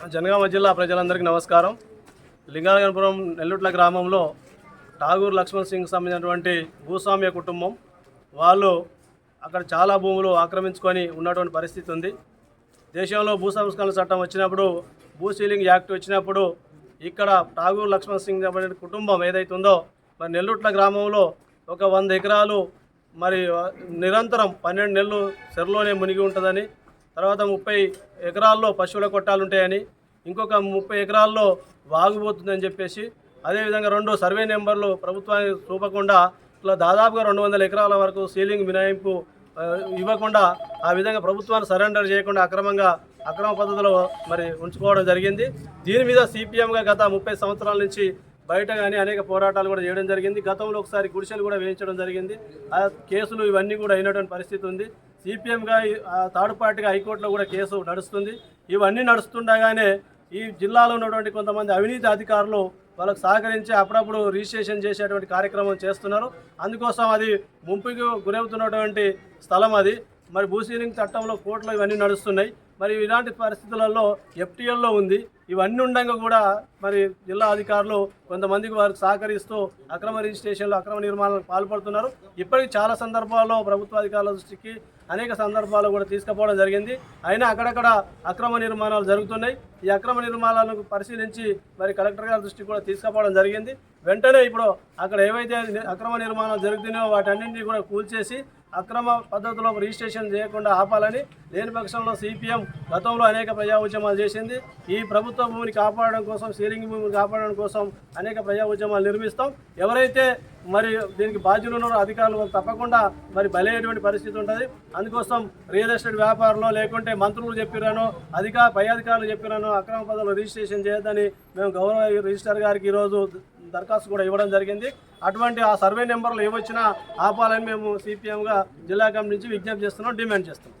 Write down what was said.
జనగామ జిల్లా ప్రజలందరికీ నమస్కారం. లింగాలగనపురం నెల్లుట్ల గ్రామంలో ఠాగూర్ లక్ష్మణ్ సింగ్ సంబంధించినటువంటి భూస్వామ్య కుటుంబం. వాళ్ళు అక్కడ చాలా భూములు ఆక్రమించుకొని ఉన్నటువంటి పరిస్థితి ఉంది. దేశంలో భూ సంస్కరణ చట్టం వచ్చినప్పుడు భూ సీలింగ్ యాక్ట్ వచ్చినప్పుడు ఇక్కడ ఠాగూర్ లక్ష్మణ్ సింగ్ సంబంధించిన కుటుంబం ఏదైతే ఉందో మరి నెల్లుట్ల గ్రామంలో ఒక వంద ఎకరాలు మరి నిరంతరం పన్నెండు నెలలు చెరలోనే మునిగి ఉంటుందని తర్వాత ముప్పై ఎకరాల్లో పశువుల కొట్టాలు ఉంటాయని ఇంకొక ముప్పై ఎకరాల్లో వాగుపోతుందని చెప్పేసి అదేవిధంగా రెండు సర్వే నెంబర్లు ప్రభుత్వానికి చూపకుండా ఇట్లా దాదాపుగా రెండు వందల ఎకరాల వరకు సీలింగ్ మినహాయింపు ఇవ్వకుండా ఆ విధంగా ప్రభుత్వాన్ని సరెండర్ చేయకుండా అక్రమంగా అక్రమ పద్ధతిలో మరి ఉంచుకోవడం జరిగింది. దీని మీద సిపిఎంగా గత ముప్పై సంవత్సరాల నుంచి బయట కానీ అనేక పోరాటాలు కూడా చేయడం జరిగింది. గతంలో ఒకసారి గుడిసెలు కూడా వేయించడం జరిగింది. ఆ కేసులు ఇవన్నీ కూడా అయినటువంటి పరిస్థితి ఉంది. సిపిఎంగా థర్డ్ పార్టీగా హైకోర్టులో కూడా కేసు నడుస్తుంది. ఇవన్నీ నడుస్తుండగానే ఈ జిల్లాలో ఉన్నటువంటి కొంతమంది అవినీతి అధికారులు వాళ్ళకు సహకరించి అప్పుడప్పుడు రిజిస్ట్రేషన్ చేసేటువంటి కార్యక్రమం చేస్తున్నారు. అందుకోసం అది ముంపుకు గురవుతున్నటువంటి స్థలం అది. మరి భూసీలింగ్ చట్టంలో కోర్టులో ఇవన్నీ నడుస్తున్నాయి. మరి ఇలాంటి పరిస్థితులలో ఎఫ్టీఎల్లో ఉంది. ఇవన్నీ ఉండగా కూడా మరి జిల్లా అధికారులు కొంతమందికి వారికి సహకరిస్తూ అక్రమ రిజిస్ట్రేషన్లు అక్రమ నిర్మాణాలకు పాల్పడుతున్నారు. ఇప్పటికి చాలా సందర్భాల్లో ప్రభుత్వ అధికారుల దృష్టికి అనేక సందర్భాల్లో కూడా తీసుకుపోవడం జరిగింది. అయినా అక్కడక్కడ అక్రమ నిర్మాణాలు జరుగుతున్నాయి. ఈ అక్రమ నిర్మాణాలను పరిశీలించి మరి కలెక్టర్ గారి దృష్టికి కూడా తీసుకుపోవడం జరిగింది. వెంటనే ఇప్పుడు అక్కడ ఏవైతే అక్రమ నిర్మాణాలు జరుగుతున్నాయో వాటన్నింటినీ కూడా కూల్చేసి అక్రమ పద్ధతిలో రిజిస్ట్రేషన్ చేయకుండా ఆపాలని లేని పక్షంలో సిపిఎం గతంలో అనేక ప్రజా ఉద్యమాలు చేసింది. ఈ ప్రభుత్వ భూమిని కాపాడడం కోసం సీలింగ్ భూమిని కాపాడడం కోసం అనేక ప్రజా ఉద్యమాలు నిర్మిస్తాం. ఎవరైతే మరి దీనికి బాధ్యులు ఉన్నారో అధికారులు తప్పకుండా మరి బలైనటువంటి పరిస్థితి ఉంటుంది. అందుకోసం రియల్ ఎస్టేట్ వ్యాపారంలో లేకుంటే మంత్రులు చెప్పిరానో అధిక పై అధికారులు చెప్పిరానో అక్రమ పదవులు రిజిస్ట్రేషన్ చేయొద్దని మేము గౌరవ రిజిస్టర్ గారికి ఈరోజు దరఖాస్తు కూడా ఇవ్వడం జరిగింది. అటువంటి ఆ సర్వే నెంబర్లు ఏవొచ్చినా ఆపాలని మేము సిపిఎంగా జిల్లా కమిటీ నుంచి విజ్ఞప్తి చేస్తున్నాం డిమాండ్ చేస్తున్నాం.